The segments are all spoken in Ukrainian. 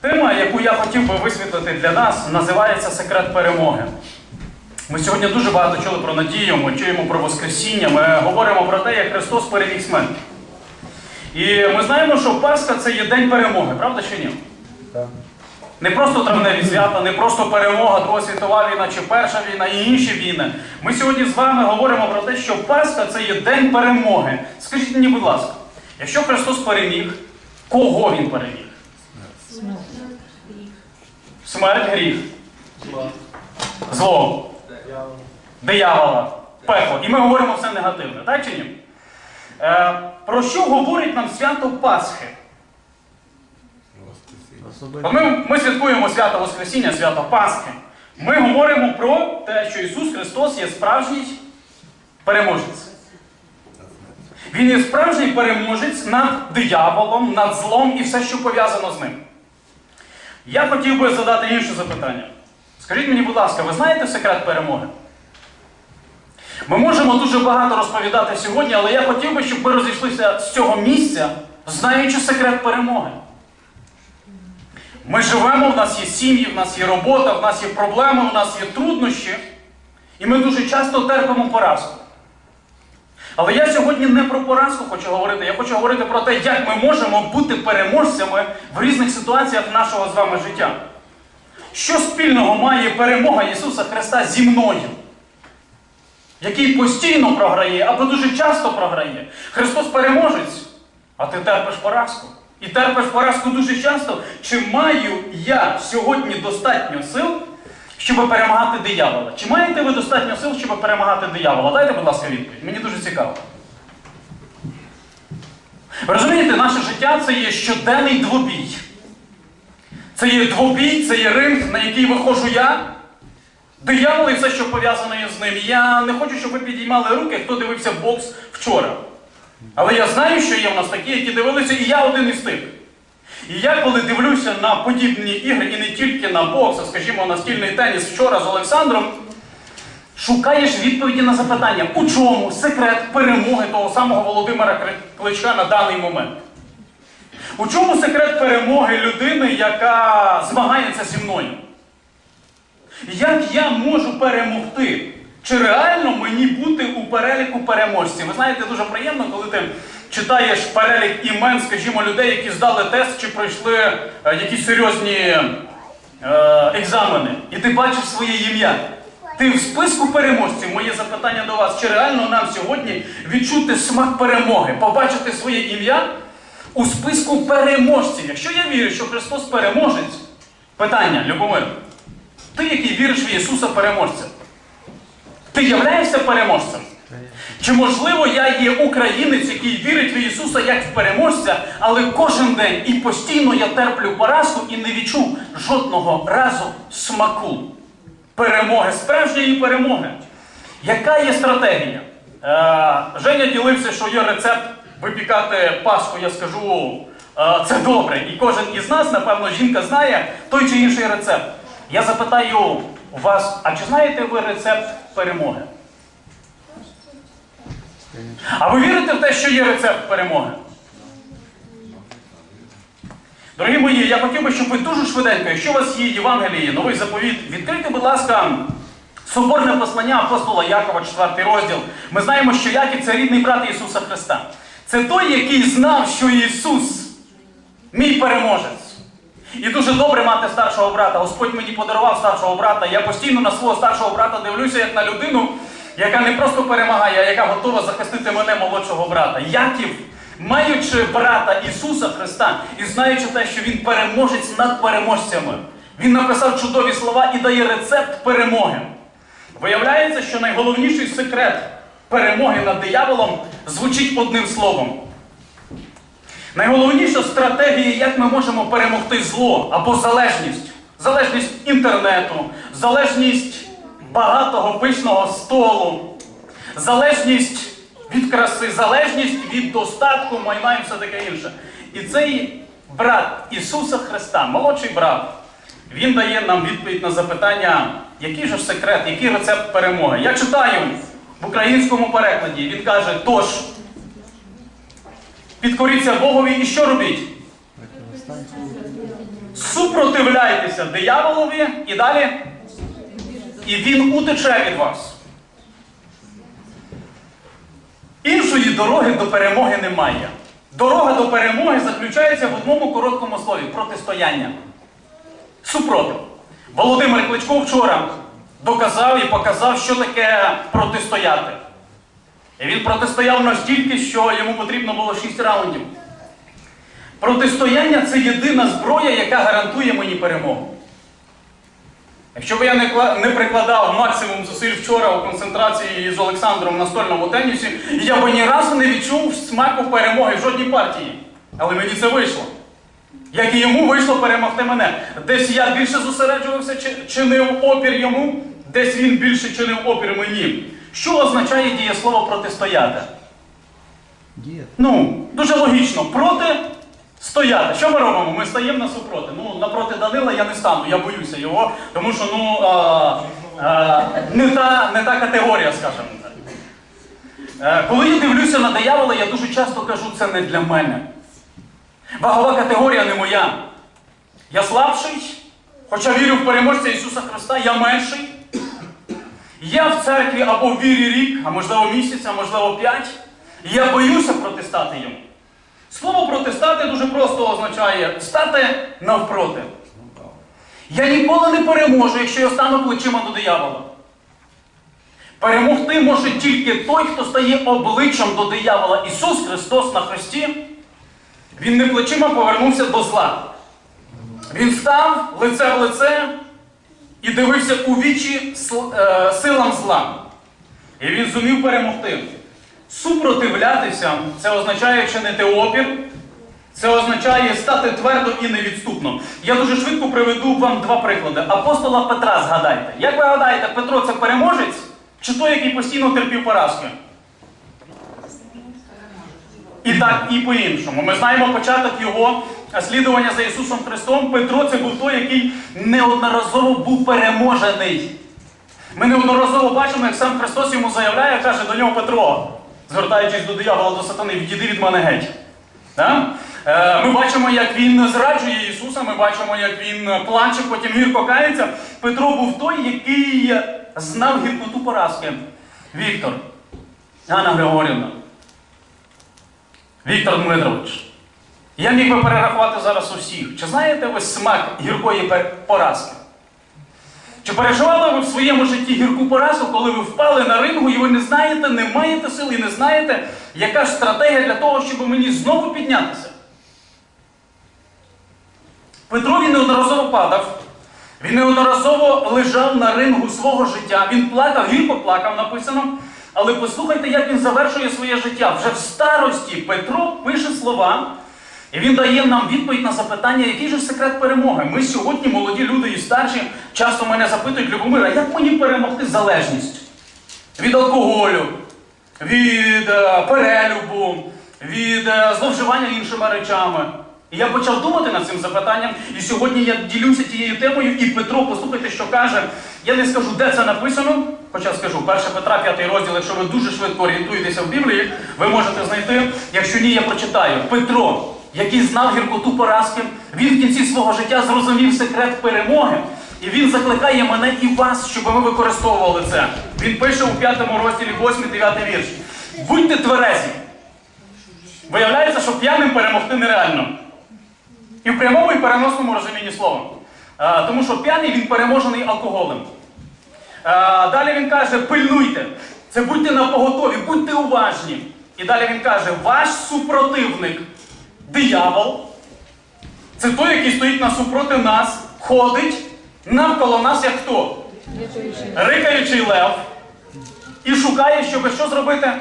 Тема, яку я хотів би висвітлити для нас, називається Секрет перемоги. Ми сьогодні дуже багато чули про надію, ми чуємо про Воскресіння, ми говоримо про те, як Христос переміг смерть. І ми знаємо, що Пасха це є день перемоги, правда чи ні? Не просто травневі свята, не просто перемога, Друга світова війна чи Перша війна і інші війни. Ми сьогодні з вами говоримо про те, що Пасха це є день перемоги. Скажіть мені, будь ласка, якщо Христос переміг, кого Він переміг? Смерть, гріх. Зло. Диявола. Пекло. І ми говоримо все негативне, так чи ні? Е, про що говорить нам свято Пасхи? Ми, ми святкуємо свято Воскресіння, свято Пасхи. Ми говоримо про те, що Ісус Христос є справжній переможець. Він є справжній переможець над дияволом, над злом і все, що пов'язано з ним. Я хотів би задати інше запитання. Скажіть мені, будь ласка, ви знаєте секрет перемоги? Ми можемо дуже багато розповідати сьогодні, але я хотів би, щоб ви розійшлися з цього місця, знаючи секрет перемоги. Ми живемо, в нас є сім'ї, в нас є робота, в нас є проблеми, в нас є труднощі, і ми дуже часто терпимо поразку. Але я сьогодні не про поразку хочу говорити, я хочу говорити про те, як ми можемо бути переможцями в різних ситуаціях нашого з вами життя. Що спільного має перемога Ісуса Христа зі мною, який постійно програє або дуже часто програє. Христос переможець, а ти терпиш поразку. І терпиш поразку дуже часто. Чи маю я сьогодні достатньо сил, щоб перемагати диявола? Чи маєте ви достатньо сил, щоб перемагати диявола? Дайте, будь ласка, відповідь. Мені дуже цікаво. Ви розумієте, наше життя це є щоденний двобій. Це є двобій, це є ринг, на який виходжу я. Диявол і все, що пов'язано з ним. Я не хочу, щоб ви підіймали руки, хто дивився бокс вчора. Але я знаю, що є в нас такі, які дивилися, і я один із тих. І я, коли дивлюся на подібні ігри, і не тільки на бокс, а скажімо, на стільний теніс вчора з Олександром, шукаєш відповіді на запитання, у чому секрет перемоги того самого Володимира Кличка на даний момент. У чому секрет перемоги людини, яка змагається зі мною? Як я можу перемогти? Чи реально мені бути у переліку переможців? Ви знаєте, дуже приємно, коли ти читаєш перелік імен, скажімо, людей, які здали тест чи пройшли е, якісь серйозні е, екзамени, і ти бачиш своє ім'я. Ти в списку переможців. Моє запитання до вас: чи реально нам сьогодні відчути смак перемоги, побачити своє ім'я у списку переможців? Якщо я вірю, що Христос переможець, питання, Любомир, ти, який віриш в Ісуса переможця, ти являєшся переможцем? Чи можливо я є українець, який вірить в Ісуса як в переможця, але кожен день і постійно я терплю поразку і не відчув жодного разу смаку перемоги, справжньої перемоги. Яка є стратегія? Е, Женя ділився, що є рецепт випікати паску, я скажу, е, це добре. І кожен із нас, напевно, жінка знає той чи інший рецепт. Я запитаю вас, а чи знаєте ви рецепт перемоги? А ви вірите в те, що є рецепт перемоги? Дорогі мої, я хотів би, щоб ви дуже швиденько, якщо у вас є Євангеліє, новий заповіт, відкрийте, будь ласка, соборне послання апостола Якова, 4 розділ. Ми знаємо, що Яків це рідний брат Ісуса Христа. Це той, який знав, що Ісус мій переможець. І дуже добре мати старшого брата. Господь мені подарував старшого брата. Я постійно на свого старшого брата дивлюся як на людину, яка не просто перемагає, а яка готова захистити мене молодшого брата. Яків, маючи брата Ісуса Христа і знаючи те, що Він переможець над переможцями, він написав чудові слова і дає рецепт перемоги. Виявляється, що найголовніший секрет перемоги над дияволом звучить одним словом. Найголовніша стратегія, як ми можемо перемогти зло або залежність. Залежність інтернету, залежність багатого пишного столу, залежність від краси, залежність від достатку, майна і все таке інше. І цей брат Ісуса Христа, молодший брат, він дає нам відповідь на запитання, який же секрет, який рецепт перемоги. Я читаю в українському перекладі, він каже, тож. Підкоріться Богові і що робіть? Супротивляйтеся дияволові і далі. І він утече від вас. Іншої дороги до перемоги немає. Дорога до перемоги заключається в одному короткому слові протистояння. Супротив. Володимир Кличко вчора доказав і показав, що таке протистояти. І він протистояв настільки, що йому потрібно було 6 раундів. Протистояння це єдина зброя, яка гарантує мені перемогу. Якщо б я не, прикладав максимум зусиль вчора у концентрації з Олександром на стольному тенісі, я би ні разу не відчув смаку перемоги в жодній партії. Але мені це вийшло. Як і йому вийшло перемогти мене. Десь я більше зосереджувався, чинив опір йому, десь він більше чинив опір мені. Що означає дієслово протистояти? Дід. Ну, дуже логічно. Проти стояти. Що ми робимо? Ми стаємо насупроти. Ну, напроти Данила я не стану, я боюся його, тому що ну, а, а, не, та, не та категорія, скажімо так. Е, Коли я дивлюся на диявола, я дуже часто кажу, це не для мене. Вагова категорія не моя. Я слабший, хоча вірю в переможця Ісуса Христа, я менший. Я в церкві або в вірі рік, а можливо місяць, а можливо п'ять. Я боюся протистати йому. Слово протистати дуже просто означає стати навпроти. Я ніколи не переможу, якщо я стану плечима до диявола. Перемогти може тільки той, хто стає обличчям до диявола. Ісус Христос на Христі. Він не плечима повернувся до зла. Він став лице в лице і дивився у вічі е, силам зла. І він зумів перемогти. Супротивлятися це означає чинити опір, це означає стати твердо і невідступно. Я дуже швидко приведу вам два приклади. Апостола Петра згадайте. Як ви гадаєте, Петро це переможець чи той, який постійно терпів поразки? І так, і по-іншому. Ми знаємо початок його слідування за Ісусом Христом. Петро це був той, який неодноразово був переможений. Ми неодноразово бачимо, як сам Христос йому заявляє, каже до нього Петро, звертаючись до диявола, до сатани, відійди від мене геть. Да? Е, Ми бачимо, як він зраджує Ісуса, ми бачимо, як він плаче, потім гірко кається. Петро був той, який знав гіркоту поразки. Віктор, Анна Григорівна, Віктор Дмитрович. Я міг би перерахувати зараз усіх. Чи знаєте ви смак гіркої поразки? Чи переживали ви в своєму житті гірку поразку, коли ви впали на рингу і ви не знаєте, не маєте сил і не знаєте, яка ж стратегія для того, щоб мені знову піднятися? Петро він неодноразово падав, він неодноразово лежав на рингу свого життя, він плакав, гірко плакав, написано. Але послухайте, як він завершує своє життя. Вже в старості Петро пише слова, і він дає нам відповідь на запитання, який же секрет перемоги. Ми сьогодні, молоді люди і старші, часто мене запитують, Любомир, а як мені перемогти залежність від алкоголю, від е, перелюбу, від е, зловживання іншими речами? І я почав думати над цим запитанням, і сьогодні я ділюся тією темою, і Петро, послухайте, що каже. Я не скажу, де це написано, хоча скажу, 1 Петра, 5 розділ, якщо ви дуже швидко орієнтуєтеся в Біблії, ви можете знайти. Якщо ні, я прочитаю. Петро, який знав гіркоту поразки, він в кінці свого життя зрозумів секрет перемоги. І він закликає мене і вас, щоб ми використовували це. Він пише у 5 розділі 8-9 вірш. Будьте тверезі. Виявляється, що п'яним перемогти нереально. І в прямому і переносному розумінні слова. А, тому що п'яний він переможений алкоголем. А, далі він каже, пильнуйте. Це будьте на поготові, будьте уважні. І далі він каже, ваш супротивник, диявол, це той, який стоїть насупроти нас, ходить навколо нас, як хто? Рикаючий лев. І шукає, щоб що зробити?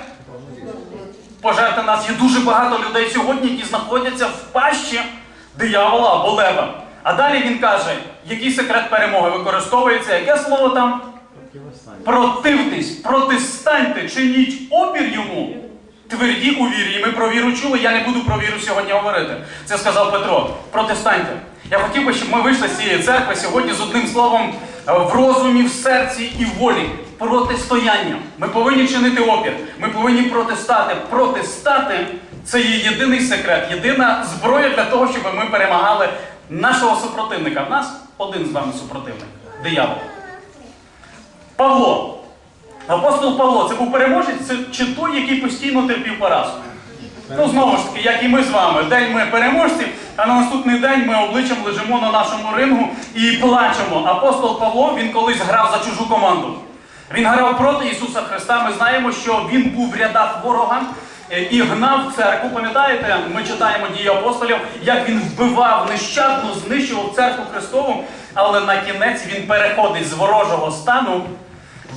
пожерти нас. Є дуже багато людей сьогодні, які знаходяться в пащі диявола або лева. А далі він каже, який секрет перемоги використовується, яке слово там? Противтесь, протистаньте, чиніть опір йому. Тверді у вірі. І ми про віру чули, я не буду про віру сьогодні говорити. Це сказав Петро. Протистаньте. Я хотів би, щоб ми вийшли з цієї церкви сьогодні з одним словом е, в розумі, в серці і в волі. Протистояння. Ми повинні чинити опір. Ми повинні протистати. Протистати це є єдиний секрет, єдина зброя для того, щоб ми перемагали нашого супротивника. В нас один з вами супротивник диявол. Павло. Апостол Павло, це був переможець чи той, який постійно терпів поразку? Ну, знову ж таки, як і ми з вами, день ми переможці, а на наступний день ми обличчям лежимо на нашому рингу і плачемо. Апостол Павло він колись грав за чужу команду. Він грав проти Ісуса Христа. Ми знаємо, що він був в рядах ворога е, і гнав церкву. Пам'ятаєте, ми читаємо дії апостолів, як він вбивав нещадно, знищував церкву Христову, але на кінець він переходить з ворожого стану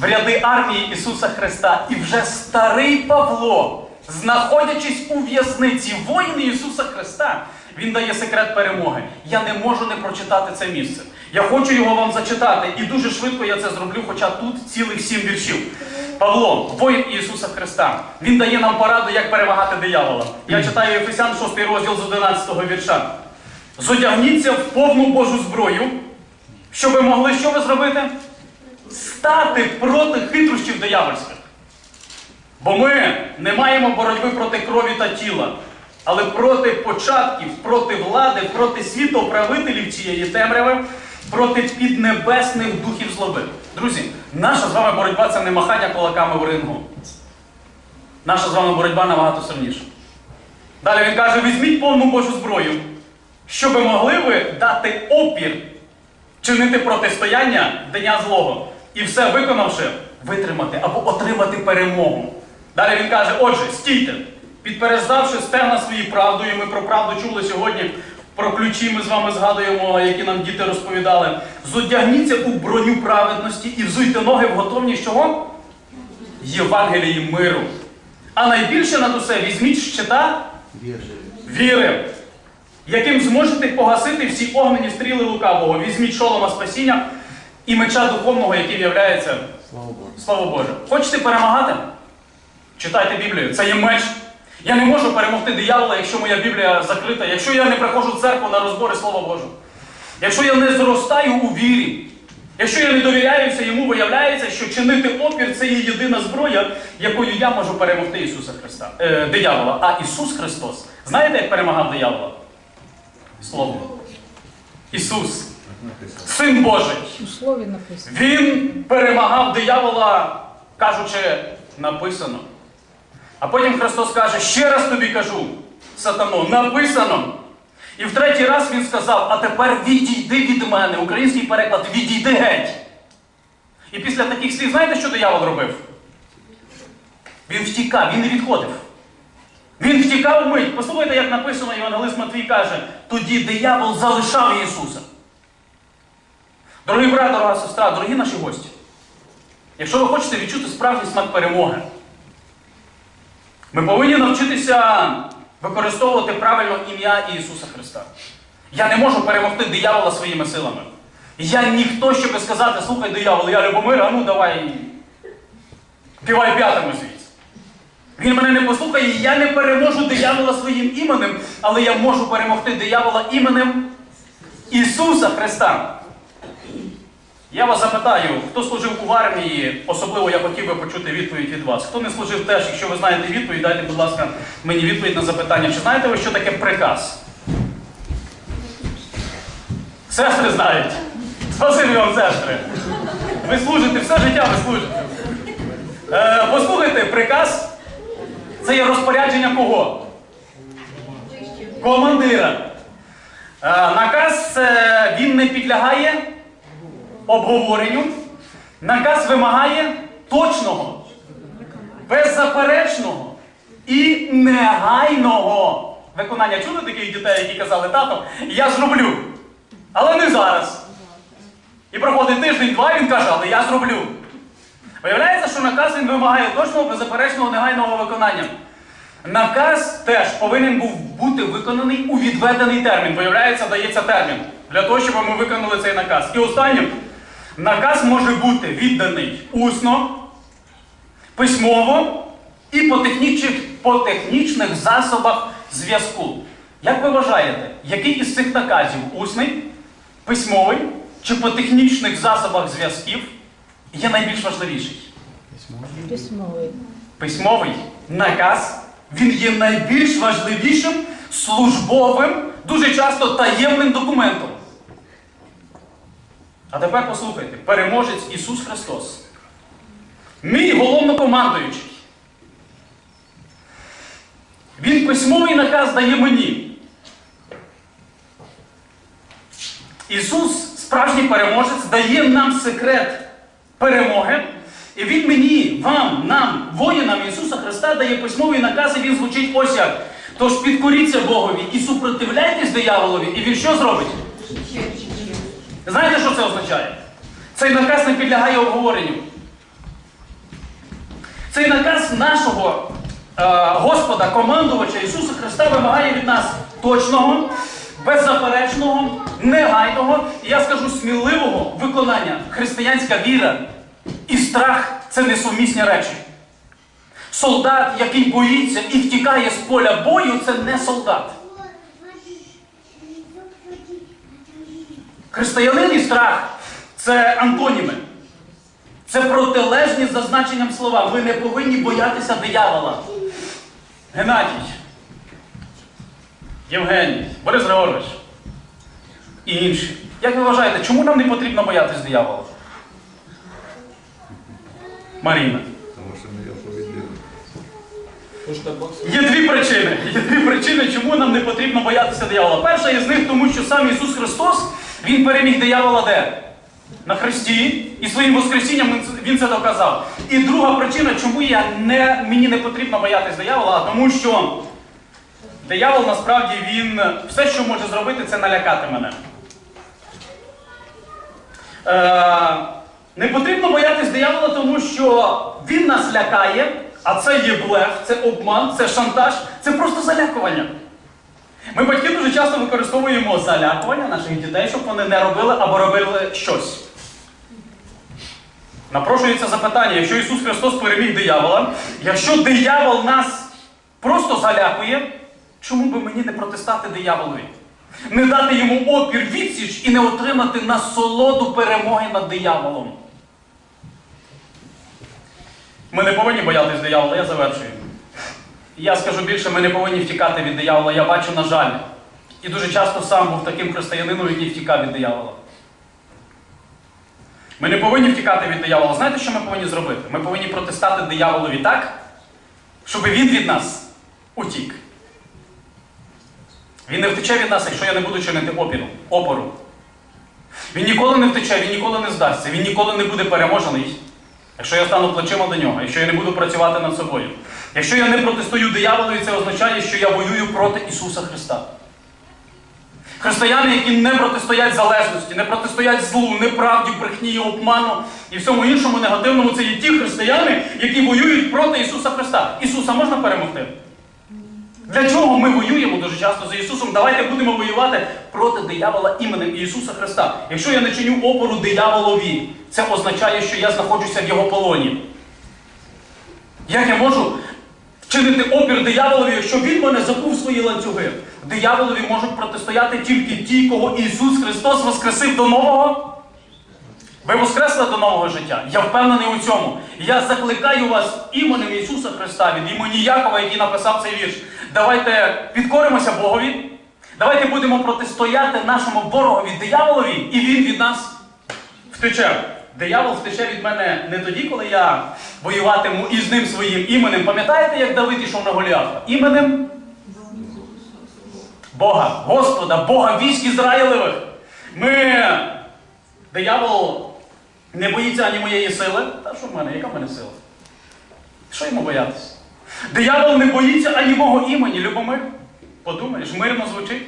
в ряди армії Ісуса Христа. І вже старий Павло, знаходячись у в'язниці воїни Ісуса Христа, він дає секрет перемоги. Я не можу не прочитати це місце. Я хочу його вам зачитати, і дуже швидко я це зроблю, хоча тут цілих сім віршів. Павло, воїн Ісуса Христа, він дає нам пораду, як перемагати диявола. Я читаю Ефесян 6 розділ з 11 вірша. Зодягніться в повну Божу зброю, щоб ви могли що ви зробити? Стати проти хитрощів диявольських. Бо ми не маємо боротьби проти крові та тіла, але проти початків, проти влади, проти світоправителів цієї темряви, проти піднебесних духів злоби. Друзі, наша з вами боротьба це не махання кулаками в рингу. Наша з вами боротьба набагато сильніша. Далі він каже: візьміть повну Божу зброю, щоб могли ви дати опір, чинити протистояння дня злого. І все виконавши, витримати або отримати перемогу. Далі він каже: отже, стійте, підперезавши стегна свої правдою. Ми про правду чули сьогодні. Про ключі ми з вами згадуємо, які нам діти розповідали. Зодягніться у броню праведності і взуйте ноги в готовність чого? Євангелії миру. А найбільше над усе візьміть щита віри, яким зможете погасити всі огнені стріли лукавого. Візьміть шолома спасіння і меча духовного, яким являється Слава Слово Боже. Хочете перемагати? Читайте Біблію. Це є меч. Я не можу перемогти диявола, якщо моя Біблія закрита, якщо я не приходжу в церкву на розбори Слова Божого. Якщо я не зростаю у вірі, якщо я не довіряюся йому, виявляється, що чинити опір це є єдина зброя, якою я можу перемогти Ісуса Христа, е, диявола. А Ісус Христос, знаєте, як перемагав диявола? Словом. Ісус, Син Божий. У слові написано. Він перемагав диявола, кажучи, написано. А потім Христос каже, ще раз тобі кажу, сатано, написано. І в третій раз він сказав, а тепер відійди від мене. Український переклад відійди геть. І після таких слів, знаєте, що диявол робив? Він втікав, він не відходив. Він втікав мить. Послухайте, як написано, Євангелист Матвій каже, тоді диявол залишав Ісуса. Дорогий брат, дорога сестра, дорогі наші гості. Якщо ви хочете відчути справжній смак перемоги, ми повинні навчитися використовувати правильно ім'я Ісуса Христа. Я не можу перемогти диявола своїми силами. Я ніхто, щоб сказати, слухай, диявол, я Любомир, а ну давай півай п'ятами звідси. Він мене не послухає, і я не переможу диявола своїм іменем, але я можу перемогти диявола іменем Ісуса Христа. Я вас запитаю, хто служив у армії, особливо я хотів би почути відповідь від вас. Хто не служив теж, якщо ви знаєте відповідь, дайте, будь ласка, мені відповідь на запитання. Чи знаєте ви, що таке приказ? Сестри знають. Спасибі вам, сестри. Ви служите, все життя ви служите. Е, послухайте, приказ це є розпорядження кого? Командира. Е, наказ він не підлягає обговоренню. Наказ вимагає точного, беззаперечного і негайного виконання. Чули таких дітей, які казали, тато, я зроблю. Але не зараз. І проходить тиждень-два, він каже, але я зроблю. Виявляється, що наказ він вимагає точного, беззаперечного, негайного виконання. Наказ теж повинен був бути виконаний у відведений термін. Виявляється, дається термін для того, щоб ми виконали цей наказ. І останнє, наказ може бути відданий усно, письмово і по технічних, по технічних засобах зв'язку. Як ви вважаєте, який із цих наказів усний, письмовий чи по технічних засобах зв'язків є найбільш важливіший? Письмовий. Письмовий наказ Він є найбільш важливішим службовим, дуже часто таємним документом. А тепер послухайте, переможець Ісус Христос. Мій головнокомандуючий. Він письмовий наказ дає мені. Ісус, справжній переможець, дає нам секрет перемоги. І Він мені, вам, нам, воїнам Ісуса Христа дає письмовий наказ, і він звучить ось як. Тож підкоріться Богові і супротивляйтесь дияволові, і він що зробить? Знаєте, що це означає? Цей наказ не підлягає обговоренню. Цей наказ нашого е, Господа, командувача Ісуса Христа вимагає від нас точного, беззаперечного, негайного, і я скажу сміливого виконання. Християнська віра і страх це несумісні речі. Солдат, який боїться і втікає з поля бою, це не солдат. Християнин і страх це антоніми. Це протилежні за значенням слова. Ви не повинні боятися диявола. Геннадій, Євгеній, Борис Григорович і інші. Як ви вважаєте, чому нам не потрібно боятися диявола? Маріна. Тому що не оповідали. Є дві причини. Є дві причини, чому нам не потрібно боятися диявола. Перша із них, тому що сам Ісус Христос, Він переміг диявола де? На Христі. І своїм Воскресінням Він це- доказав. І друга причина, чому я не, мені не потрібно боятися диявола, а тому що диявол насправді він все, що може зробити, це налякати мене. Е, не потрібно боятись диявола, тому що він нас лякає, а це є блеф, це обман, це шантаж, це просто залякування. Ми, батьки, дуже часто використовуємо залякування наших дітей, щоб вони не робили або робили щось. Напрошується запитання, якщо Ісус Христос переміг диявола, якщо диявол нас просто залякує, чому би мені не протистати дияволові? Не дати йому опір відсіч і не отримати насолоду перемоги над дияволом. Ми не повинні боятись диявола, я завершую. Я скажу більше, ми не повинні втікати від диявола. Я бачу, на жаль. І дуже часто сам був таким християнином, який втікав від диявола. Ми не повинні втікати від диявола. Знаєте, що ми повинні зробити? Ми повинні протистати дияволові так, щоб він від нас утік. Він не втече від нас, якщо я не буду чинити опіру, опору. Він ніколи не втече, він ніколи не здасться, він ніколи не буде переможений, якщо я стану плечима до нього, якщо я не буду працювати над собою. Якщо я не протестую дияволові, це означає, що я воюю проти Ісуса Христа. Християни, які не протистоять залежності, не протистоять злу, неправді, брехні, обману і всьому іншому негативному, це є ті християни, які воюють проти Ісуса Христа. Ісуса можна перемогти? Для чого ми воюємо дуже часто за Ісусом? Давайте будемо воювати проти диявола іменем Ісуса Христа. Якщо я не чиню опору дияволові, це означає, що я знаходжуся в його полоні. Як я можу вчинити опір дияволові, якщо він мене закув свої ланцюги? Дияволові можуть протистояти тільки ті, кого Ісус Христос воскресив до нового. Ви воскресли до нового життя. Я впевнений у цьому. Я закликаю вас іменем Ісуса Христа, від імені Якова, який написав цей вірш. Давайте підкоримося Богові. Давайте будемо протистояти нашому ворогові дияволові, і він від нас втече. Диявол втече від мене не тоді, коли я воюватиму із ним своїм іменем. Пам'ятаєте, як Давид ішов на Голіафа? Іменем Бога, Господа, Бога військ Ізраїлевих. Ми, диявол, не боїться ані моєї сили. Та що в мене? Яка в мене сила? Що йому боятися? Диявол не боїться ані мого імені, Любомир. Подумаєш, мирно звучить.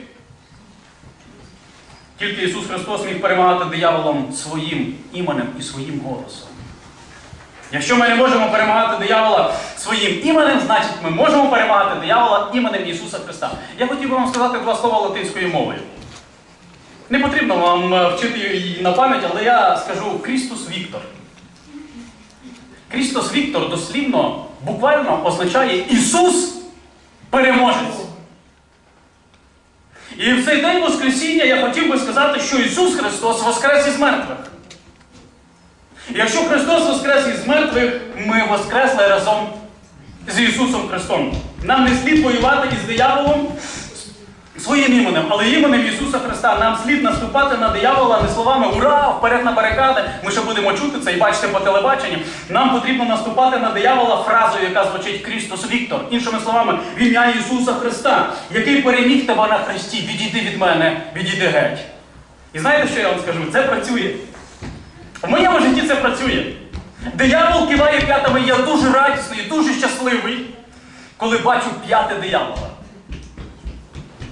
Тільки Ісус Христос міг перемагати дияволом своїм іменем і своїм голосом. Якщо ми не можемо перемагати диявола своїм іменем, значить ми можемо перемагати диявола іменем Ісуса Христа. Я хотів би вам сказати два слова латинською мовою. Не потрібно вам е, вчити її на пам'ять, але я скажу Крістус Віктор. Крістос Віктор дослівно, буквально означає Ісус переможець. І в цей день Воскресіння я хотів би сказати, що Ісус Христос воскрес із мертвих. Якщо Христос воскрес із мертвих, ми воскресли разом з Ісусом Христом. Нам не слід воювати із дияволом своїм іменем, але іменем Ісуса Христа нам слід наступати на диявола не словами Ура! Вперед на барикади! Ми ще будемо чути це і бачити по телебаченню. Нам потрібно наступати на диявола фразою, яка звучить Крістос Віктор. Іншими словами, в ім'я Ісуса Христа, який переміг тебе на хресті. Відійди від мене, відійди геть. І знаєте, що я вам скажу? Це працює. В моєму житті це працює. Диявол киває п'ятами, я дуже радісний, дуже щасливий, коли бачу п'яте диявола.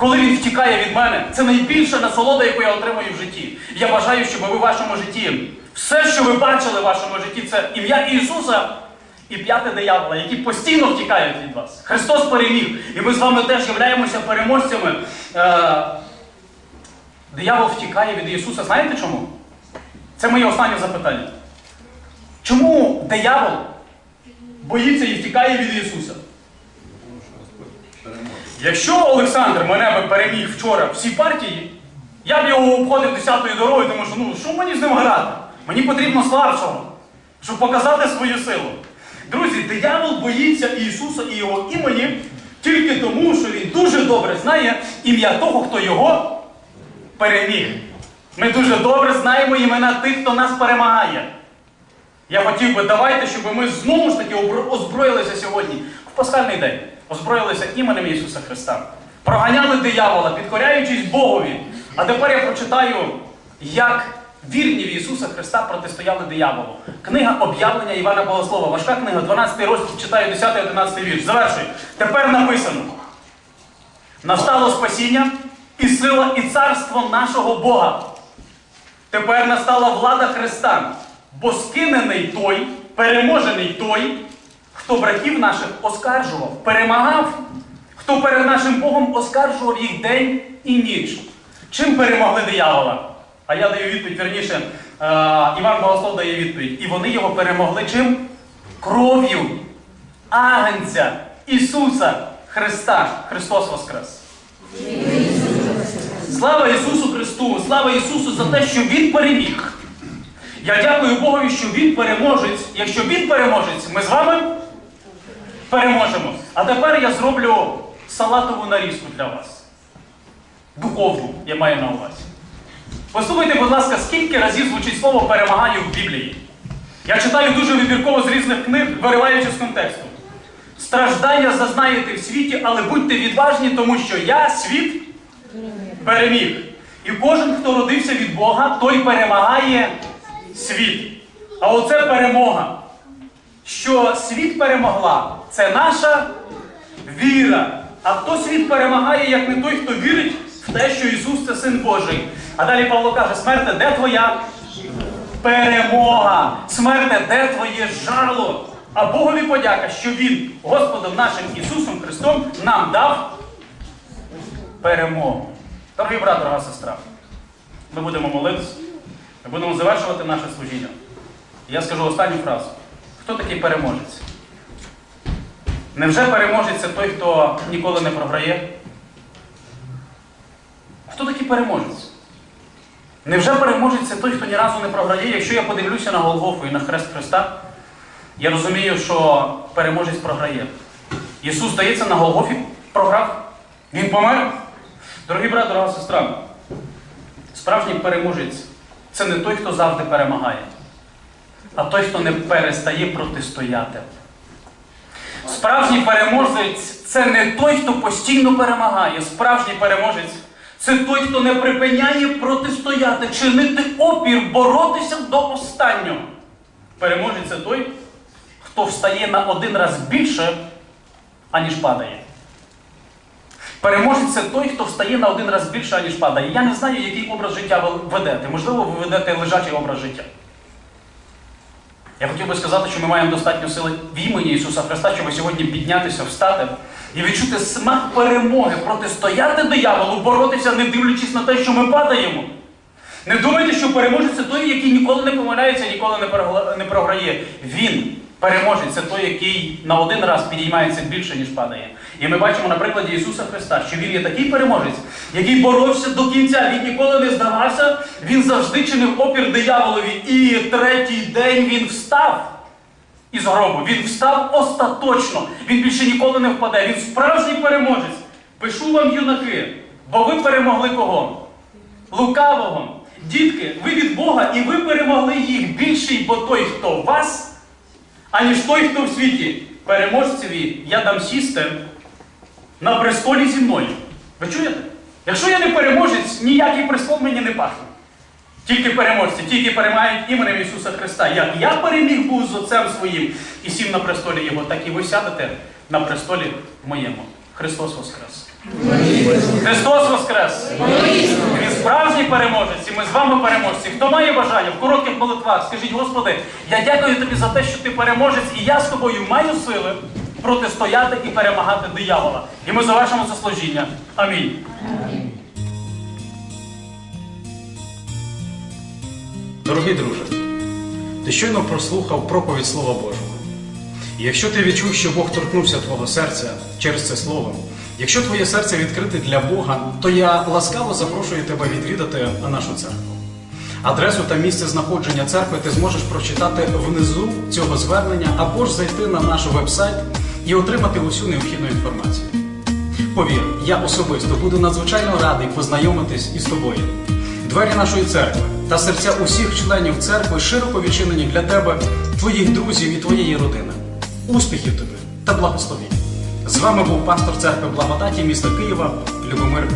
Коли він втікає від мене, це найбільша насолода, яку я отримую в житті. Я бажаю, щоб ви в вашому житті, все, що ви бачили в вашому житті, це ім'я Ісуса і п'яте диявола, які постійно втікають від вас. Христос переміг, і ми з вами теж являємося переможцями. Е, диявол втікає від Ісуса. Знаєте чому? Це моє останнє запитання. Чому диявол боїться і втікає від Ісуса? Якщо Олександр мене би переміг вчора всі партії, я б його обходив десятою дорогою, тому що ну що мені з ним грати? Мені потрібно слабшого, щоб показати свою силу. Друзі, диявол боїться Ісуса і його імені тільки тому, що він дуже добре знає ім'я того, хто його переміг. Ми дуже добре знаємо імена тих, хто нас перемагає. Я хотів би, давайте, щоб ми знову ж таки озброїлися сьогодні в пасхальний день. Озброїлися іменем Ісуса Христа. Проганяли диявола, підкоряючись Богові. А тепер я прочитаю, як вірні в Ісуса Христа протистояли дияволу. Книга об'явлення Івана Богослова. Важка книга, 12 розділ, читаю 10-11 вірш. Завершую. Тепер написано. Настало спасіння і сила, і царство нашого Бога. Тепер настала влада Христа, бо скинений той, переможений той, хто братів наших оскаржував, перемагав, хто перед нашим Богом оскаржував їх день і ніч. Чим перемогли диявола? А я даю відповідь, верніше, е, Іван Богослов дає відповідь. І вони його перемогли чим? Кров'ю Агнця Ісуса Христа. Христос Воскрес! Слава Ісусу Христу! Слава Ісусу за те, що Він переміг. Я дякую Богові, що Він переможець. Якщо Він переможець, ми з вами переможемо. А тепер я зроблю салатову нарізку для вас. Духовну, я маю на увазі. Послухайте, будь ласка, скільки разів звучить слово перемагаю в Біблії. Я читаю дуже вибірково з різних книг, вириваючи з контексту. Страждання зазнаєте в світі, але будьте відважні, тому що я світ переміг. І кожен, хто родився від Бога, той перемагає світ. А оце перемога. Що світ перемогла, це наша віра. А хто світ перемагає, як не той, хто вірить в те, що Ісус це Син Божий. А далі Павло каже: смерте, де твоя перемога? Смерте, де твоє жало? А Богові подяка, що Він, Господом нашим Ісусом Христом, нам дав перемогу. Дорогий брат, дорога сестра, ми будемо молитися, ми будемо завершувати наше служіння. Я скажу останню фразу. Хто такий переможець? Невже переможець це той, хто ніколи не програє? Хто такий переможець? Невже переможець це той, хто ні разу не програє? Якщо я подивлюся на Голгофу і на хрест Христа, я розумію, що переможець програє. Ісус, здається, на Голгофі програв. Він помер. Дорогі брат, дорога сестра, справжній переможець це не той, хто завжди перемагає, а той, хто не перестає протистояти. Справжній переможець це не той, хто постійно перемагає. Справжній переможець це той, хто не припиняє протистояти, чинити опір, боротися до останнього. Переможець це той, хто встає на один раз більше, аніж падає. Переможець це той, хто встає на один раз більше, аніж падає. Я не знаю, який образ життя ви ведете. Можливо, ви ведете лежачий образ життя. Я хотів би сказати, що ми маємо достатньо сили в імені Ісуса Христа, щоб сьогодні піднятися, встати і відчути смак перемоги, протистояти дияволу, боротися, не дивлячись на те, що ми падаємо. Не думайте, що переможець той, який ніколи не помиляється, ніколи не програє. Він переможець це той, який на один раз підіймається більше, ніж падає. І ми бачимо на прикладі Ісуса Христа, що Він є такий переможець, який боровся до кінця, він ніколи не здавався, він завжди чинив опір дияволові. І третій день він встав. із гробу. Він встав остаточно. Він більше ніколи не впаде. Він справжній переможець. Пишу вам, юнаки, бо ви перемогли кого? Лукавого. Дітки, ви від Бога і ви перемогли їх більший, бо той, хто вас, аніж той, хто в світі. Переможцеві я дам сісти на престолі зі мною. Ви чуєте? Якщо я не переможець, ніякий престол мені не пахне. Тільки переможці, тільки перемагають іменем Ісуса Христа. Як я переміг був з Отцем своїм і сів на престолі Його, так і ви сядете на престолі моєму. Христос Воскрес! Христос Воскрес! Він справжній переможець, ми з вами переможці. Хто має бажання в коротких молитвах, скажіть, Господи, я дякую тобі за те, що ти переможець, і я з тобою маю сили протистояти і перемагати диявола. І ми завершимо це служіння. Амінь. Дорогий друже, ти щойно прослухав проповідь Слова Божого. І якщо ти відчув, що Бог торкнувся твого серця через це слово, якщо твоє серце відкрите для Бога, то я ласкаво запрошую тебе відвідати нашу церкву. Адресу та місце знаходження церкви ти зможеш прочитати внизу цього звернення або ж зайти на наш веб-сайт і отримати усю необхідну інформацію. Повір, я особисто буду надзвичайно радий познайомитись із тобою. Двері нашої церкви та серця усіх членів церкви широко відчинені для тебе, твоїх друзів і твоєї родини. Успіхів тобі та благословінь! З вами був пастор церкви Благодаті міста Києва Любомир.